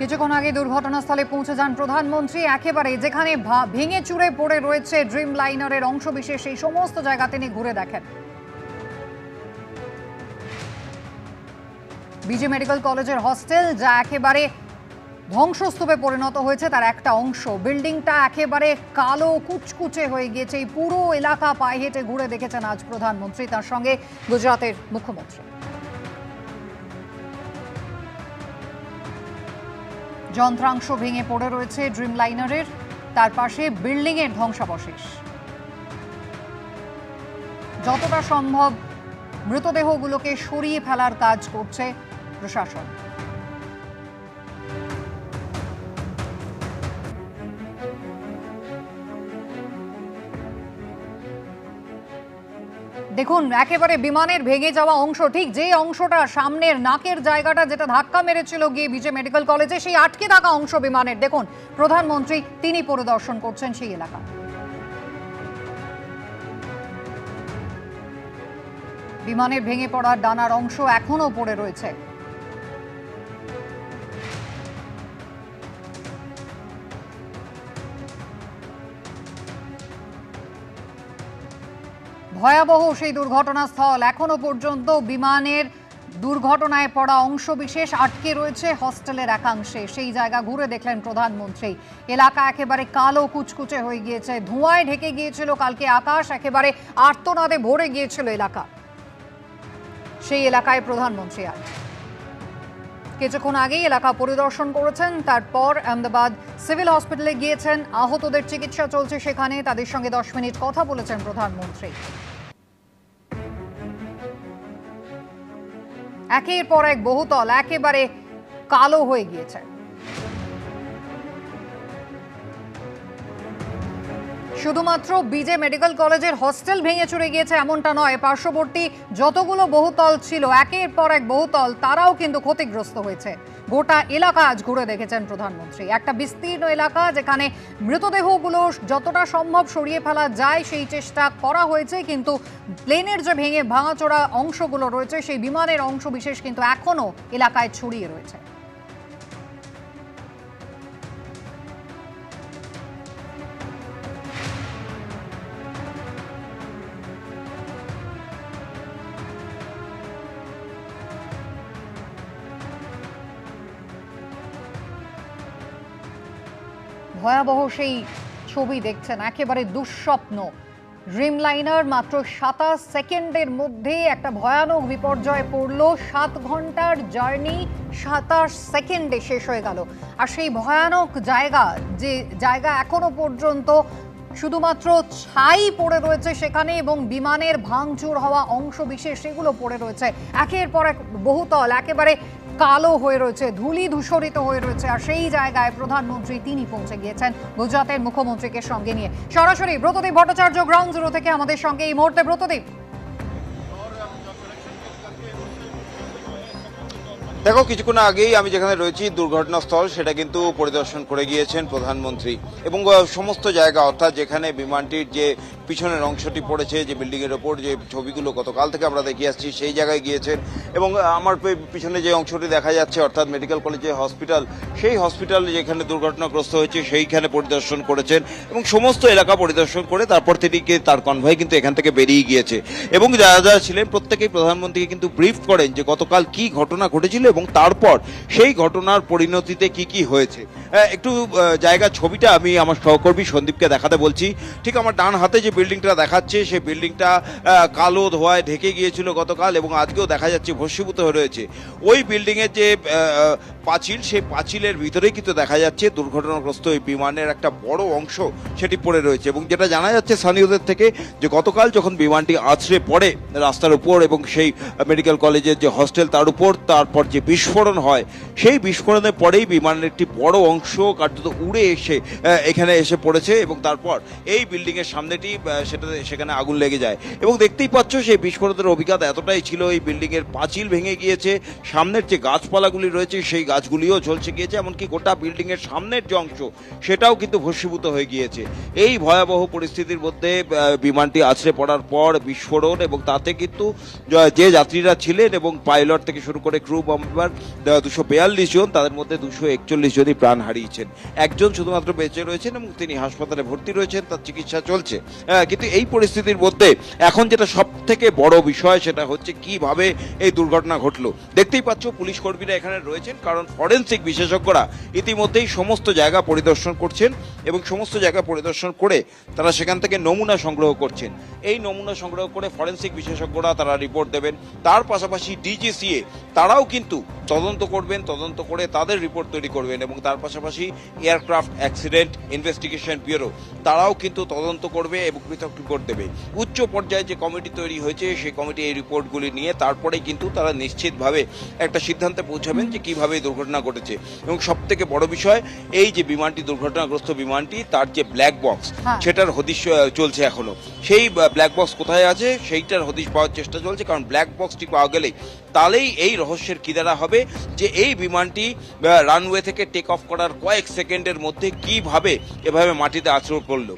কিছুক্ষণ আগে দুর্ঘটনাস্থলে পৌঁছে যান প্রধানমন্ত্রী। একেবারে যেখানে ভেঙে চুরে পড়ে রয়েছে ড্রিম লাইনারের অংশবিশেষ, সেই সমস্ত জায়গা তিনি ঘুরে দেখেন। বিজে মেডিকেল কলেজের হস্টেল, যা একেবারে ধ্বংসস্তূপে পরিণত হয়েছে, তার একটা অংশ। বিল্ডিংটা একেবারে কালো, কুচকুচে হয়ে গিয়েছে। এই পুরো এলাকা পায়ে হেঁটে ঘুরে দেখেছেন আজ প্রধানমন্ত্রী, তার সঙ্গে গুজরাতের মুখ্যমন্ত্রী। যন্ত্রাংশ ভেঙে পড়ে রয়েছে ড্রিম লাইনারের তার পাশে বিল্ডিং এর ধ্বংসাবশেষ। যতটা সম্ভব মৃতদেহগুলোকে সরিয়ে ফেলার কাজ করছে প্রশাসন। দেখুন, একেবারে বিমানের ভেঙে যাওয়া অংশ, ঠিক যে অংশটা সামনের নাকের জায়গাটা যেটা ধাক্কা মেরেছিল গিয়ে বিজে মেডিকেল কলেজে, সেই আটকে থাকা অংশ বিমানের। দেখুন, প্রধানমন্ত্রী তিনি পরিদর্শন করছেন সেই এলাকা। বিমানের ভেঙে পড়া ডানার অংশ এখনও পড়ে রয়েছে। ভয়াবহ সেই দুর্ঘটনাস্থল। এখনও পর্যন্ত বিমানের দুর্ঘটনায় পড়া অংশ বিশেষ আটকে রয়েছে হস্টেলের একাংশে। সেই জায়গা ঘুরে দেখলেন প্রধানমন্ত্রী। এলাকা একেবারে কালো কুচকুচে হয়ে গিয়েছে। ধোঁয়ায় ঢেকে গিয়েছিল, কালকে আকাশ একেবারে আর্তনাদে ভরে গিয়েছিল এলাকা। সেই এলাকায় প্রধানমন্ত্রী আজ। কিছুক্ষণ আগেই এলাকা পরিদর্শন করেছেন, তারপর আহমেদাবাদ সিভিল হসপিটালে গিয়েছেন। আহতদের চিকিৎসা চলছে সেখানে, তাদের সঙ্গে দশ মিনিট কথা বলেছেন প্রধানমন্ত্রী। একের পর এক বহুতল, একেবারে কালো হয়ে গিয়েছে। শুধুমাত্র বিজে মেডিকেল কলেজের হস্টেল ভেঙে চুরে গিয়েছে এমনটা নয় পার্শ্ববর্তী যতগুলো বহুতল ছিল, একের পর এক বহুতল তারাও কিন্তু ক্ষতিগ্রস্ত হয়েছে। গোটা এলাকা আজ ঘুরে দেখেছেন প্রধানমন্ত্রী। একটা বিস্তীর্ণ এলাকা যেখানে মৃতদেহগুলো যতটা সম্ভব সরিয়ে ফেলা যায়, সেই চেষ্টা করা হয়েছে, কিন্তু প্লেনের যে ভেঙে ভাঙাচোরা অংশগুলো রয়েছে, সেই বিমানের অংশ বিশেষ কিন্তু এখনও এলাকায় ছড়িয়ে রয়েছে। ভয়াবহ সেই ছবি দেখছেন, একেবারে দুঃস্বপ্ন। ড্রিম লাইনার মাত্র সাতাশ সেকেন্ডের মধ্যে একটা ভয়ানক বিপর্যয়ে পড়ল, সাত ঘণ্টার জার্নি সাতাশ সেকেন্ডে শেষ হয়ে গেল। আর সেই ভয়ানক জায়গা, যে জায়গা এখনও পর্যন্ত শুধুমাত্র ছাই পড়ে রয়েছে সেখানে এবং বিমানের ভাঙচুর হওয়া অংশ বিশেষ সেগুলো পড়ে রয়েছে। একের পর এক বহুতল, একেবারে কালো হয়ে রয়েছে, ধুলি ধূসরিত হয়ে রয়েছে। আর সেই জায়গায় প্রধানমন্ত্রী তিনি পৌঁছে গিয়েছেন গুজরাতের মুখ্যমন্ত্রীকে সঙ্গে নিয়ে। সরাসরি ব্রতদীপ ভট্টাচার্য গ্রাউন্ড জিরো থেকে আমাদের সঙ্গে এই মুহূর্তে। ব্রতদীপ। দেখো, কিছুক্ষণ আগেই আমি যেখানে রয়েছি, দুর্ঘটনাস্থল, সেটা কিন্তু পরিদর্শন করে গিয়েছেন প্রধানমন্ত্রী। এবং সমস্ত জায়গা, অর্থাৎ যেখানে বিমানটির যে পিছনের অংশটি পড়েছে, যে বিল্ডিং এর ওপর যে ছবিগুলো গতকাল থেকে আমরা দেখে আসছি, সেই জায়গায় গিয়েছেন। এবং আমার পিছনে যে অংশটি দেখা যাচ্ছে, অর্থাৎ মেডিকেল কলেজে হসপিটাল, সেই হসপিটাল যেখানে দুর্ঘটনাগ্রস্ত হয়েছে, সেইখানে পরিদর্শন করেছেন। এবং সমস্ত এলাকা পরিদর্শন করে তারপর তিনি তার কনভয় কিন্তু এখান থেকে বেরিয়ে গিয়েছে। এবং যারা যারা ছিলেন, প্রত্যেকেই প্রধানমন্ত্রীকে কিন্তু ব্রিফ করেন যে গতকাল কি ঘটনা ঘটেছিল এবং তারপর সেই ঘটনার পরিণতিতে কি কি হয়েছে। একটু জায়গা ছবিটা আমি আমার সহকর্মী সন্দীপকে দেখাতে বলছি। ঠিক আমার ডান হাতে যে বিল্ডিংটা দেখাচ্ছে, সেই বিল্ডিংটা কালো ধোয়ায় ঢেকে গিয়েছিল গতকাল এবং আজকেও দেখা যাচ্ছে ভস্মীভূত হয়ে রয়েছে। ওই বিল্ডিংয়ের যে পাঁচিল, সেই পাঁচিলের ভিতরেই কিন্তু দেখা যাচ্ছে দুর্ঘটনাগ্রস্ত এই বিমানের একটা বড় অংশ সেটি পড়ে রয়েছে এবং যেটা জানা যাচ্ছে স্থানীয়দের থেকে যে গতকাল যখন বিমানটি আছড়ে পড়ে রাস্তার উপর এবং সেই মেডিকেল কলেজের যে হস্টেল তার উপর, তারপর যে বিস্ফোরণ হয়, সেই বিস্ফোরণের পরেই বিমানের একটি বড় অংশ কার্যত উড়ে এসে এখানে এসে পড়েছে এবং তারপর এই বিল্ডিংয়ের সামনেটি সেটা সেখানে আগুন লেগে যায়। এবং দেখতেই পাচ্ছ সেই বিস্ফোরণের অভিজ্ঞতা এতটাই ছিল, এই বিল্ডিংয়ের পাঁচিল ভেঙে গিয়েছে। সামনের যে গাছপালাগুলি রয়েছে, সেই গাছগুলিও ঝলসে গিয়েছে, এমনকি গোটা বিল্ডিংয়ের সামনের যে অংশ, সেটাও কিন্তু ভস্মীভূত হয়ে গিয়েছে। এই ভয়াবহ পরিস্থিতির মধ্যে বিমানটি আছড়ে পড়ার পর বিস্ফোরণ এবং তাতে কিন্তু যে যাত্রীরা ছিলেন এবং পাইলট থেকে শুরু করে ক্রু মেম্বার দুশো বিয়াল্লিশ জন, তাদের মধ্যে দুশো একচল্লিশ জনই প্রাণ হারিয়েছেন। একজন শুধুমাত্র বেঁচে রয়েছেন এবং তিনি হাসপাতালে ভর্তি রয়েছেন, তার চিকিৎসা চলছে। কিন্তু এই পরিস্থিতির মধ্যে এখন যেটা সব থেকে বড় বিষয় সেটা হচ্ছে কীভাবে এই দুর্ঘটনা ঘটলো। দেখতেই পাচ্ছ পুলিশ কর্মীরা এখানে রয়েছেন, কারণ ফরেন্সিক বিশেষজ্ঞরা ইতিমধ্যেই সমস্ত জায়গা পরিদর্শন করছেন এবং সমস্ত জায়গা পরিদর্শন করে তারা সেখান থেকে নমুনা সংগ্রহ করছেন। এই নমুনা সংগ্রহ করে ফরেন্সিক বিশেষজ্ঞরা তারা রিপোর্ট দেবেন। তার পাশাপাশি ডিজিসিএ তারাও কিন্তু তদন্ত করবেন তদন্ত করে তাদের রিপোর্ট তৈরি করবেন এবং তার পাশাপাশি এয়ারক্রাফট অ্যাক্সিডেন্ট ইনভেস্টিগেশন ব্যুরো তারাও কিন্তু তদন্ত করবে এবং পৃথক রিপোর্ট দেবে। উচ্চ পর্যায়ে যে কমিটি তৈরি হয়েছে সেই কমিটি এই রিপোর্টগুলি নিয়ে তারপরেই কিন্তু তারা নিশ্চিতভাবে একটা সিদ্ধান্তে পৌঁছাবেন যে কীভাবে এই দুর্ঘটনা ঘটেছে। এবং সব থেকে বড় বিষয় এই যে বিমানটি দুর্ঘটনাগ্রস্ত বিমানটি তার যে ব্ল্যাক বক্স। সেটার হদিশ চলছে এখনও। সেই ব্ল্যাক বক্স কোথায় আছে সেইটার হদিশ পাওয়ার চেষ্টা চলছে কারণ ব্ল্যাক বক্সটি পাওয়া গেলেই তাহলেই এই রহস্যের কিনারা হবে যে এই বিমানটি রানওয়ে থেকে টেক অফ করার কয়েক সেকেন্ডের মধ্যে কীভাবে এভাবে মাটিতে আছড়ে পড়ল।